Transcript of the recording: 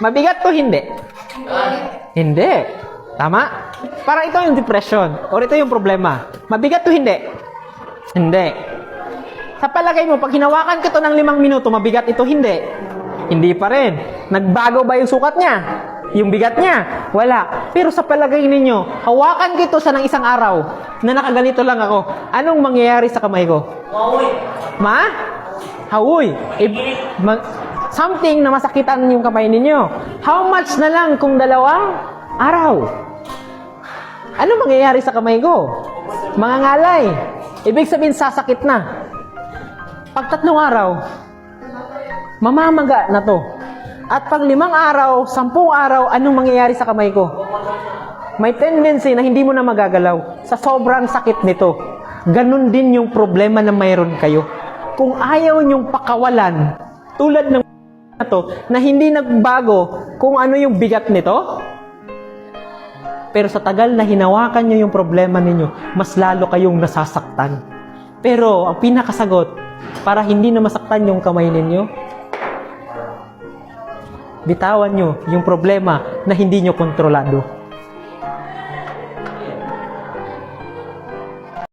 Mabigat to hindi? Hindi. Tama? Parang ito yung depression or ito yung problema. Mabigat to hindi? Hindi. Sa palagay mo, pag hinawakan ka to ng limang minuto, mabigat ito hindi? Hindi pa rin. Nagbago ba yung sukat niya? Yung bigat niya? Wala. Pero sa palagay ninyo, hawakan ko ito sa ng isang araw na nakaganito lang ako. Anong mangyayari sa kamay ko? Ma? Hawoy. If, ma- something na masakitan yung kamay ninyo. How much na lang kung dalawang araw? Ano mangyayari sa kamay ko? Mga ngalay. Ibig sabihin, sasakit na. Pag tatlong araw, mamamaga na to. At pag limang araw, sampung araw, anong mangyayari sa kamay ko? May tendency na hindi mo na magagalaw sa sobrang sakit nito. Ganon din yung problema na mayroon kayo. Kung ayaw nyong pakawalan, tulad ng to, na hindi nagbago kung ano yung bigat nito, pero sa tagal na hinawakan nyo yung problema ninyo, mas lalo kayong nasasaktan. Pero ang pinakasagot, para hindi na masaktan yung kamay ninyo, bitawan nyo yung problema na hindi nyo kontrolado.